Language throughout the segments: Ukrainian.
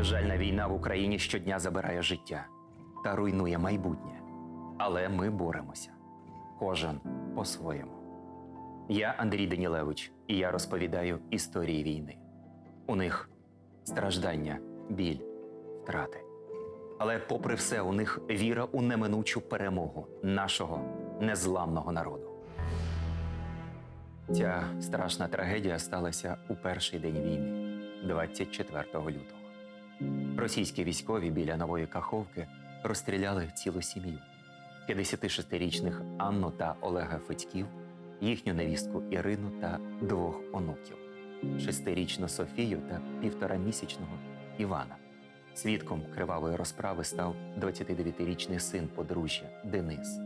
Безжальна війна в Україні щодня забирає життя та руйнує майбутнє. Але ми боремося. Кожен по-своєму. Я Андрій Данілевич, і я розповідаю історії війни. У них страждання, біль, втрати. Але, попри все, у них віра у неминучу перемогу нашого незламного народу. Ця страшна трагедія сталася у перший день війни, 24 лютого. Російські військові біля нової Каховки розстріляли цілу сім'ю: 56-річних Анну та Олега Федьків, їхню невістку Ірину та двох онуків, шестирічну Софію та півторамісячного Івана. Свідком кривавої розправи став 29-річний син подружжя Денис.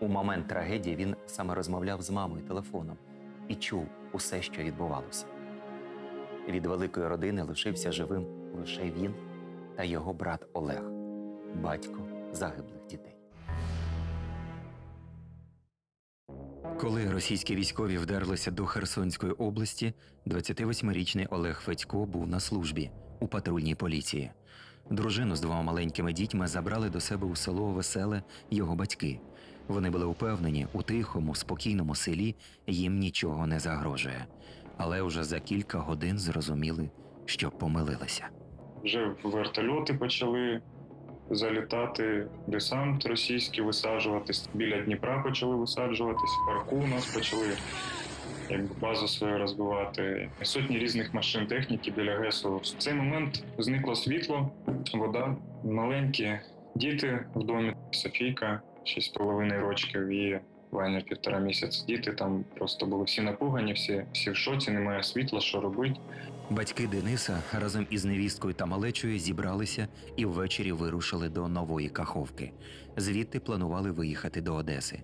У момент трагедії він саме розмовляв з мамою телефоном і чув усе, що відбувалося. Від великої родини лишився живим лише він та його брат Олег, батько загиблих дітей. Коли російські військові вдерлися до Херсонської області, 28-річний Олег Федько був на службі у патрульній поліції. Дружину з двома маленькими дітьми забрали до себе у село Веселе його батьки. Вони були упевнені, у тихому, спокійному селі їм нічого не загрожує. Але вже за кілька годин зрозуміли, що помилилися. Вже вертольоти почали залітати, десант російський висаджуватись. Біля Дніпра почали висаджуватись, парку у нас почали якби базу свою розбивати. Сотні різних машин техніки біля ГЕСу. В цей момент зникло світло, вода, маленькі діти в домі. Софійка, 6,5 років і Ваня півтора місяця. Діти там просто були всі напугані, всі, всі в шоці, немає світла, що робити. Батьки Дениса разом із невісткою та малечою зібралися і ввечері вирушили до нової Каховки. Звідти планували виїхати до Одеси.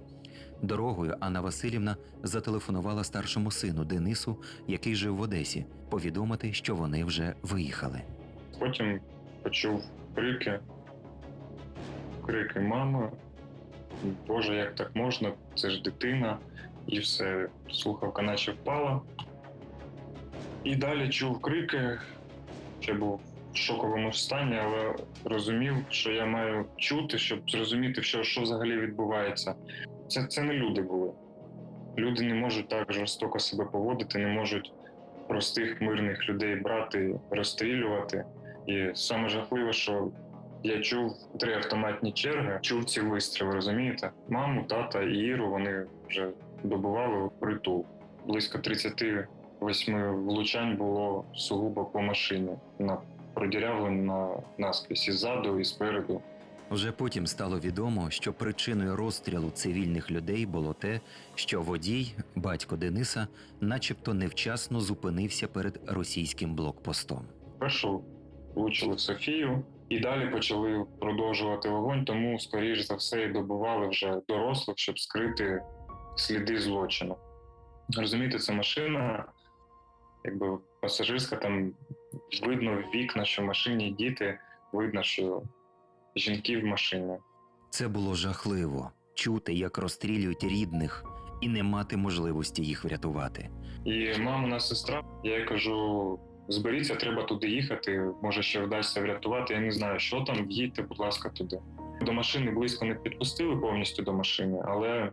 Дорогою Анна Васильівна зателефонувала старшому сину Денису, який жив в Одесі, повідомити, що вони вже виїхали. Потім почув крики, крики мами. Боже, як так можна? Це ж дитина. І все, слухавка наче впала. І далі чув крики. Ще був в шоковому стані, але розумів, що я маю чути, щоб зрозуміти, що, що взагалі відбувається. Це, це не люди були. Люди не можуть так жорстоко себе поводити, не можуть простих мирних людей брати, розстрілювати. І саме жахливе, що я чув три автоматні черги, чув ці вистріли, розумієте? Маму, тата і Іру вони вже добували притул. Близько 38 влучань було сугубо по машині. На продірявлені на наскрізь і ззаду, і спереду. Вже потім стало відомо, що причиною розстрілу цивільних людей було те, що водій, батько Дениса, начебто невчасно зупинився перед російським блокпостом. Першу влучили в Софію, і далі почали продовжувати вогонь, тому, скоріш за все, і добували вже дорослих, щоб скрити сліди злочину. Розумієте, це машина, якби пасажирська, там видно в вікна, що в машині діти, видно, що жінки в машині. Це було жахливо чути, як розстрілюють рідних, і не мати можливості їх врятувати. І мамина сестра, я їй кажу: зберіться, треба туди їхати. Може, ще вдасться врятувати. Я не знаю, що там. Їдьте, будь ласка, туди. До машини близько не підпустили повністю до машини, але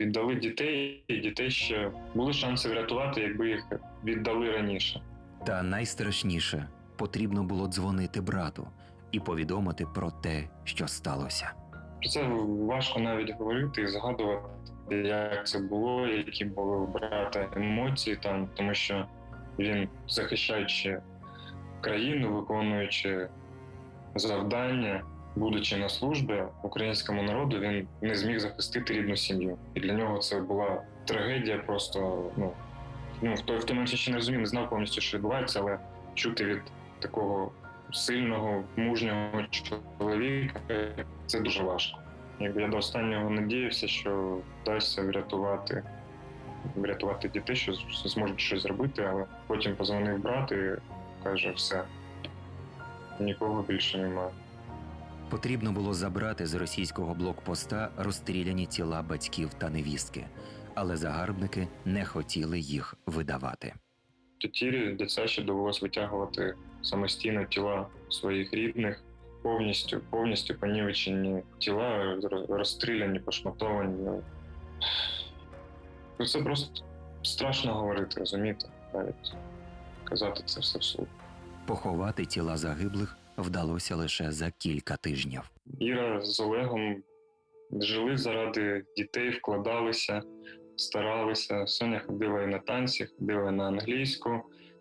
віддали дітей, і дітей ще були шанси врятувати, якби їх віддали раніше. Та найстрашніше потрібно було дзвонити брату і повідомити про те, що сталося. Про це важко навіть говорити і згадувати, як це було, які були у брата емоції там, тому що він, захищаючи країну, виконуючи завдання, будучи на службі українському народу, він не зміг захистити рідну сім'ю. І для нього це була трагедія. Просто ну ну в той в той момент ще не розумів, не знав повністю, що відбувається, але чути від такого сильного, мужнього чоловіка це дуже важко. Якби я до останнього надіявся, що вдасться врятувати, врятувати дітей, що зможуть щось зробити, але потім позвонив брат і каже, все, нікого більше немає. Потрібно було забрати з російського блокпоста розстріляні тіла батьків та невістки, але загарбники не хотіли їх видавати. Тетірі дитя ще довелось витягувати самостійно тіла своїх рідних, повністю, повністю понівечені тіла, розстріляні, пошматовані. Ну, Це просто страшно говорити, розумієте? Навіть казати це все вслух. Поховати тіла загиблих вдалося лише за кілька тижнів. Іра з Олегом жили заради дітей, вкладалися, старалися. Соня ходила і на танці, ходила на англійську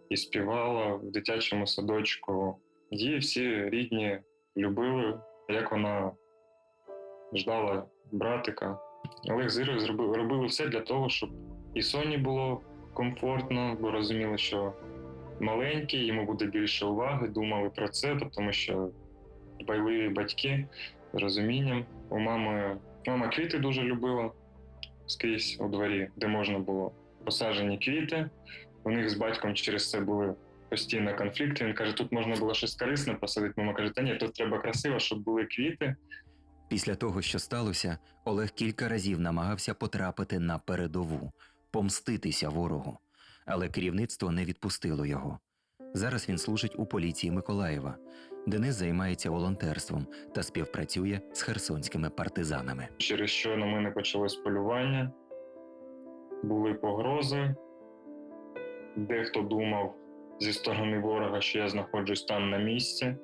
і співала в дитячому садочку. Її всі рідні любили, як вона ждала братика. Олег з Ірою зробив, робили все для того, щоб і Соні було комфортно, бо розуміли, що маленький, йому буде більше уваги, думали про це, тому що дбайливі батьки з розумінням. У мами мама квіти дуже любила скрізь у дворі, де можна було посаджені квіти. У них з батьком через це були постійно конфлікти. Він каже, тут можна було щось корисне посадити. Мама каже, та ні, тут треба красиво, щоб були квіти. Після того, що сталося, Олег кілька разів намагався потрапити на передову, помститися ворогу, але керівництво не відпустило його. Зараз він служить у поліції Миколаєва. Денис займається волонтерством та співпрацює з херсонськими партизанами. Через що на мене почалось полювання, були погрози. Дехто думав зі сторони ворога, що я знаходжусь там на місці,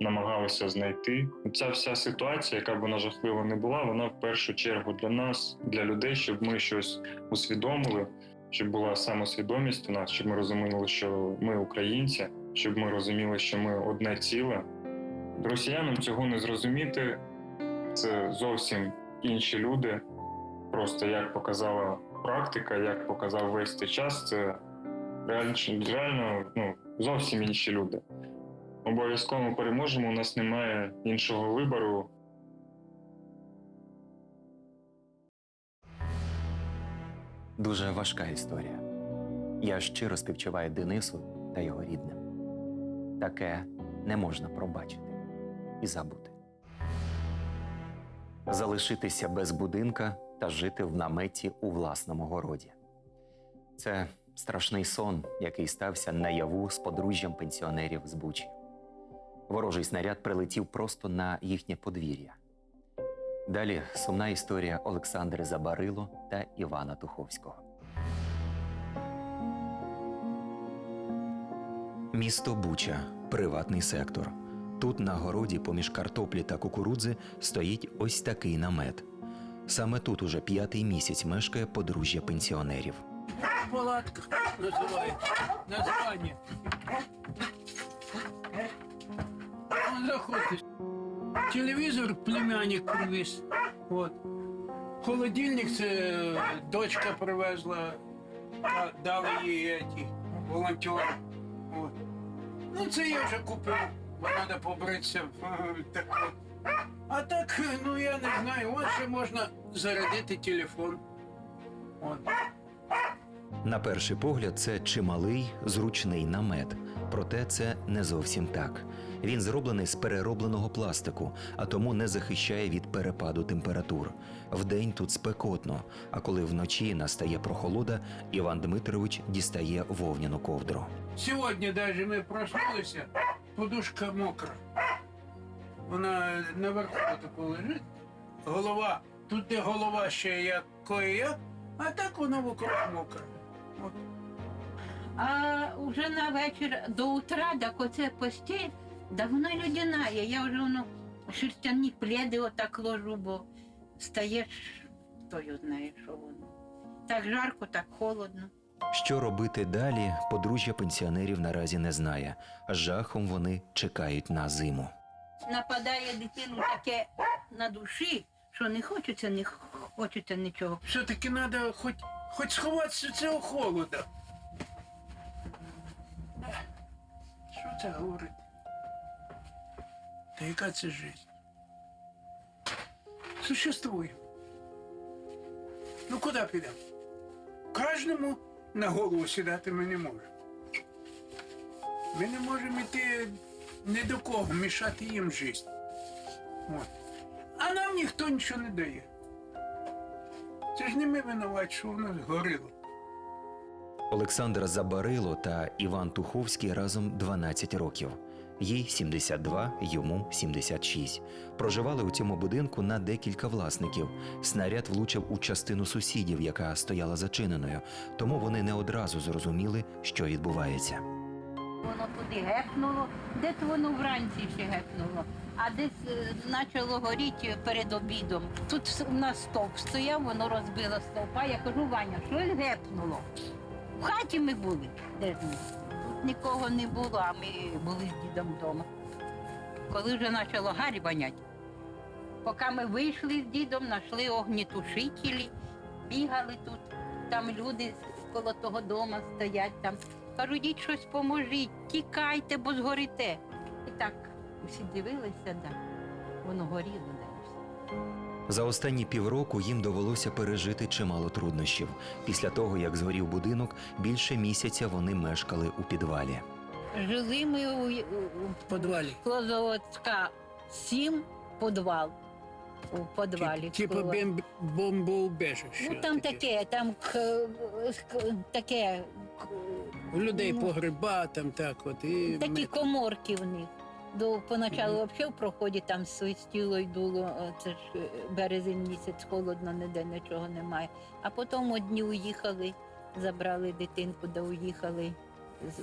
намагалися знайти. Ця вся ситуація, яка б вона жахлива не була, вона в першу чергу для нас, для людей, щоб ми щось усвідомили, щоб була самосвідомість у нас, щоб ми розуміли, що ми українці, щоб ми розуміли, що ми одне ціле. Росіянам цього не зрозуміти. Це зовсім інші люди. Просто як показала практика, як показав весь цей час, це реально, ну, зовсім інші люди. Обов'язково переможемо, у нас немає іншого вибору. Дуже важка історія. Я щиро співчуваю Денису та його рідним. Таке не можна пробачити і забути. Залишитися без будинка та жити в наметі у власному городі. Це страшний сон, який стався наяву з подружжям пенсіонерів з Бучі. Ворожий снаряд прилетів просто на їхнє подвір'я. Далі сумна історія Олександри Забарило та Івана Туховського. Місто Буча приватний сектор. Тут на городі поміж картоплі та кукурудзи стоїть ось такий намет. Саме тут уже п'ятий місяць мешкає подружжя пенсіонерів. Палатка називається. Названня. Он заходить. Телевізор племянник привіз. От. Холодильник це е, дочка привезла, дали їй ті волонтери. От. Ну це я вже купив, бо треба побритися. Так от. А так, ну я не знаю, от ще можна зарядити телефон. От. На перший погляд, це чималий, зручний намет. Проте це не зовсім так. Він зроблений з переробленого пластику, а тому не захищає від перепаду температур. Вдень тут спекотно, а коли вночі настає прохолода, Іван Дмитрович дістає вовняну ковдру. Сьогодні навіть ми проснулися, подушка мокра. Вона наверху тако лежить, голова, тут де голова ще як кое, а так вона вокруг мокра. От. А вже на вечір до утра, так оце постіль, да вона людяна. є. Я вже воно шерстяні пледи отак ложу, бо стаєш, хто його знає, що воно. Так жарко, так холодно. Що робити далі, подружжя пенсіонерів наразі не знає. З Жахом вони чекають на зиму. Нападає дитину таке на душі, що не хочеться, не хочеться нічого. Все-таки треба хоч, хоч сховатися від цього холода. Що це говорить? Та яка це життя? Существує. Ну куди підемо? Кожному на голову сідати ми не можемо. Ми не можемо йти ні до кого, мішати їм життя. А нам ніхто нічого не дає. Це ж не ми винуваті, що воно згоріло. Олександр Забарило та Іван Туховський разом 12 років. Їй 72, йому 76. Проживали у цьому будинку на декілька власників. Снаряд влучив у частину сусідів, яка стояла зачиненою, тому вони не одразу зрозуміли, що відбувається. Воно туди гепнуло, десь воно вранці ще гепнуло, а десь е, почало горіти перед обідом. Тут у нас стовп стояв, воно розбило стовпа. Я кажу, Ваня, щось гепнуло. В хаті ми були. Де ж ми? Тут нікого не було, а ми були з дідом вдома. Коли вже почало гарі воняти, поки ми вийшли з дідом, знайшли огнітушителі, бігали тут, там люди коло того дома стоять там. Кажу, діть щось поможіть, тікайте, бо згорите. І так усі дивилися, да. воно горіло десь. За останні півроку їм довелося пережити чимало труднощів. Після того, як згорів будинок, більше місяця вони мешкали у підвалі. Жили ми у, у, підвалі. Клозаводська 7 підвал. У підвалі. Типу Скло- бомбоубежище. Ну там таке, там к, к- таке, к- У людей ну, погреба, там так от. І такі ми- коморки в них. До поначалу взагалі в проході там свистіло й дуло, е, це ж е, березень місяць, холодно, ніде нічого немає. А потім одні уїхали, забрали дитинку, де уїхали з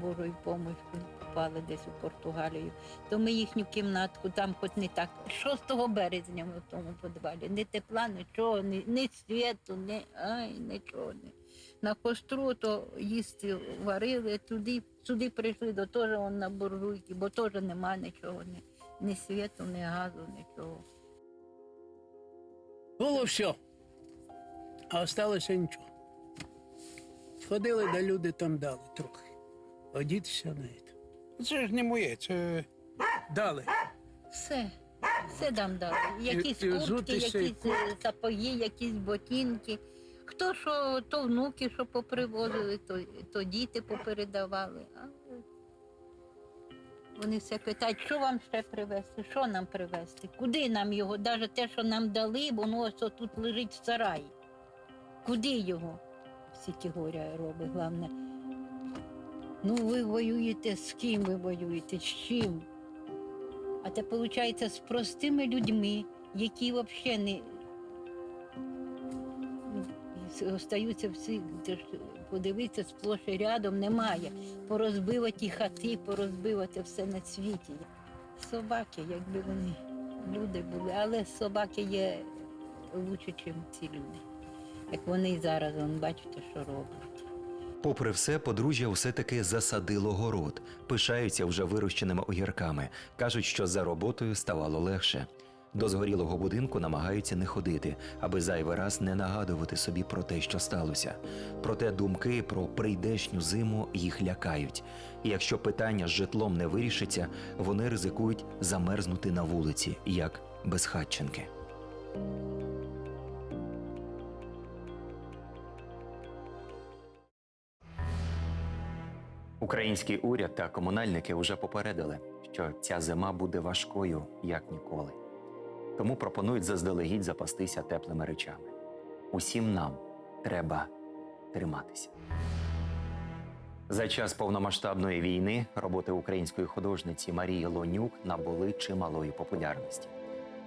Божою допомогою, попали десь у Португалію. То ми їхню кімнатку, там хоч не так. 6 березня ми в тому підвалі. Ні тепла, нічого, ні, ні світу, ні, ай, нічого. Не. На костру то їсти варили, туди, сюди прийшли, до теж он на буржуйки, бо теж нема нічого, ні, ні світу, ні газу, нічого. Було все. А осталося нічого. Сходили, да люди там дали трохи. Одітися на це. Це ж не моє, це дали. Все, все нам дали. Якісь куртки, взутися, якісь е, сапоги, якісь ботинки. Хто що, то внуки, що попривозили, то, то діти попередавали. А вони все питають, що вам ще привезти, що нам привезти, куди нам його, навіть те, що нам дали, воно ось тут лежить в сараї. Куди його? Всі ті горя робить, головне. Ну, ви воюєте з ким ви воюєте, з чим? А це виходить з простими людьми, які взагалі не остаються всі, подивитися сплош і рядом немає. Порозбиваті хати, порозбивати все на світі. Собаки, якби вони люди були, але собаки є лучше, ніж ці люди. Як вони і зараз, вон, бачите, що роблять. Попри все, подружжя все-таки засадило город, пишаються вже вирощеними огірками. кажуть, що за роботою ставало легше. До згорілого будинку намагаються не ходити, аби зайвий раз не нагадувати собі про те, що сталося. Проте думки про прийдешню зиму їх лякають. І якщо питання з житлом не вирішиться, вони ризикують замерзнути на вулиці, як безхатченки. Український уряд та комунальники вже попередили, що ця зима буде важкою як ніколи. Тому пропонують заздалегідь запастися теплими речами. Усім нам треба триматися. За час повномасштабної війни роботи української художниці Марії Лонюк набули чималої популярності.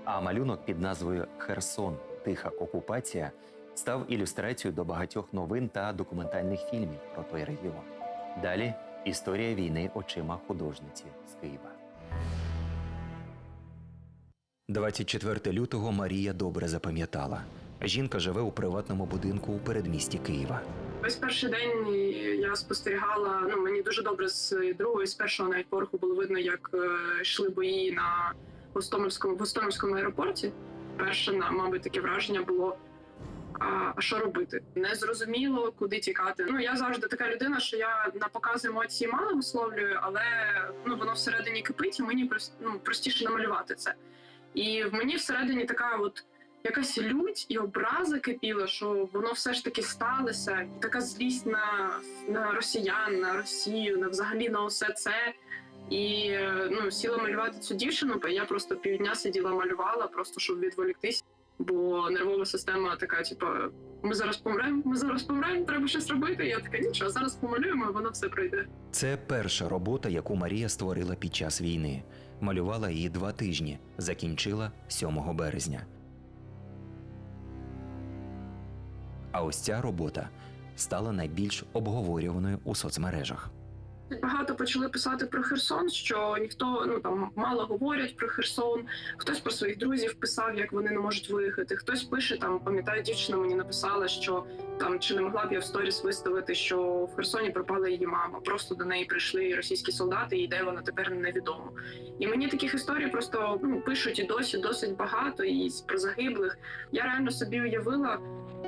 А малюнок під назвою Херсон Тиха окупація став ілюстрацією до багатьох новин та документальних фільмів про той регіон. Далі історія війни очима художниці з Києва. 24 лютого Марія добре запам'ятала. Жінка живе у приватному будинку у передмісті Києва. Весь перший день я спостерігала. Ну мені дуже добре з другого, з першого навіть поверху було видно, як е, йшли бої на Гостомельському в Гостомельському аеропорті. Перше, на мабуть, таке враження було. А що робити? Не зрозуміло, куди тікати. Ну я завжди така людина, що я на показ емоції мало висловлюю, але ну воно всередині кипить, і мені ну, простіше намалювати це. І в мені всередині така от якась лють і образа кипіла, що воно все ж таки сталося, і така злість на, на росіян, на Росію, на взагалі на усе це. І ну, сіла малювати цю дівчину, бо я просто півдня сиділа, малювала, просто щоб відволіктись. Бо нервова система така, типу, ми зараз помремо, ми зараз помремо, треба щось робити. Я така, нічого, зараз помалюємо, і воно все пройде. Це перша робота, яку Марія створила під час війни. Малювала її два тижні, закінчила 7 березня. А ось ця робота стала найбільш обговорюваною у соцмережах. Багато почали писати про Херсон, що ніхто ну там мало говорять про Херсон. Хтось про своїх друзів писав, як вони не можуть виїхати. Хтось пише там, пам'ятаю, дівчина мені написала, що там чи не могла б я в сторіс виставити, що в Херсоні пропала її мама. Просто до неї прийшли російські солдати, і де вона тепер невідомо. І мені таких історій просто ну пишуть і досі досить багато, і про загиблих. Я реально собі уявила.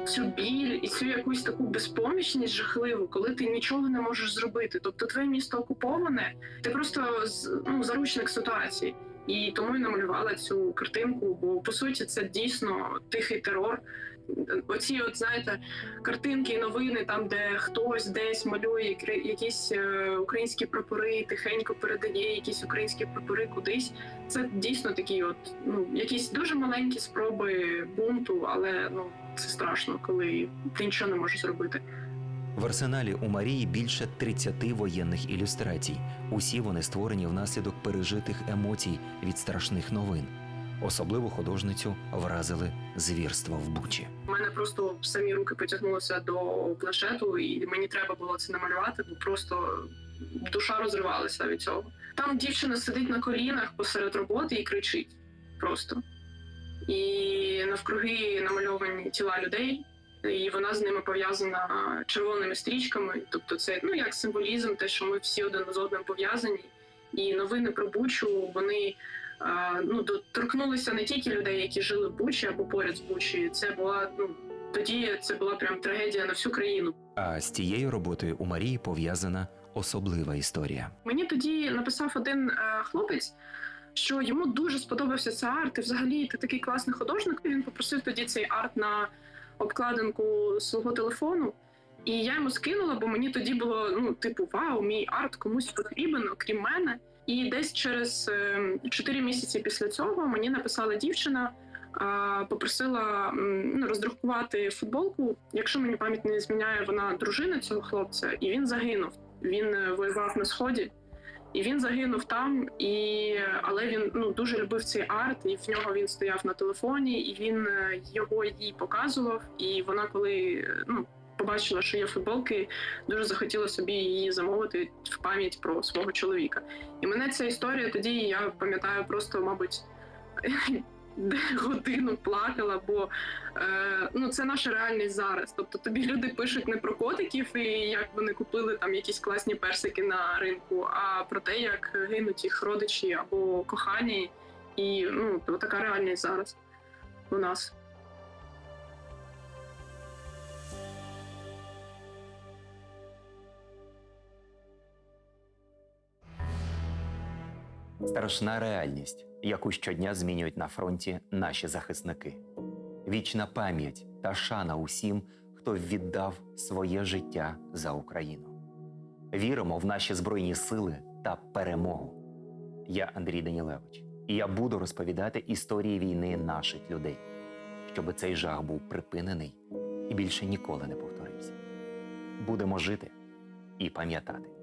Цю біль і цю якусь таку безпомічність жахливу, коли ти нічого не можеш зробити. Тобто, твоє місто окуповане, ти просто ну, заручник ситуації. І тому я намалювала цю картинку, бо по суті це дійсно тихий терор. Оці, от знаєте, картинки і новини, там де хтось десь малює якісь е, українські прапори, тихенько передає якісь українські прапори кудись. Це дійсно такі, от ну якісь дуже маленькі спроби бунту, але ну це страшно, коли ти нічого не можеш зробити. В арсеналі у Марії більше 30 воєнних ілюстрацій. Усі вони створені внаслідок пережитих емоцій від страшних новин. Особливо художницю вразили звірства в Бучі. У мене просто самі руки потягнулися до планшету, і мені треба було це намалювати, бо просто душа розривалася від цього. Там дівчина сидить на колінах посеред роботи і кричить просто. І навкруги намальовані тіла людей, і вона з ними пов'язана червоними стрічками. Тобто, це ну як символізм, те, що ми всі один з одним пов'язані. І новини про Бучу вони ну доторкнулися не тільки людей, які жили в Бучі або поряд з Бучі. Це була ну тоді це була прям трагедія на всю країну. А з цією роботою у Марії пов'язана особлива історія. Мені тоді написав один е, хлопець, що йому дуже сподобався цей арт. І взагалі ти такий класний художник. Він попросив тоді цей арт на обкладинку свого телефону. І я йому скинула, бо мені тоді було ну, типу, вау, мій арт комусь потрібен, окрім мене. І десь через е, 4 місяці після цього мені написала дівчина, попросила ну, роздрукувати футболку. Якщо мені пам'ять не зміняє, вона дружина цього хлопця, і він загинув. Він е, воював на сході, і він загинув там. І але він ну дуже любив цей арт, і в нього він стояв на телефоні, і він е, його їй показував. І вона, коли ну побачила, що є футболки, дуже захотіла собі її замовити в пам'ять про свого чоловіка. І мене ця історія тоді я пам'ятаю просто, мабуть. Годину плакала, бо е, ну це наша реальність зараз. Тобто тобі люди пишуть не про котиків і як вони купили там якісь класні персики на ринку, а про те, як гинуть їх родичі або кохані, і ну така реальність зараз у нас. Страшна реальність, яку щодня змінюють на фронті наші захисники. Вічна пам'ять та шана усім, хто віддав своє життя за Україну. Віримо в наші збройні сили та перемогу. Я Андрій Данілевич, і я буду розповідати історії війни наших людей, щоб цей жах був припинений і більше ніколи не повторився. Будемо жити і пам'ятати.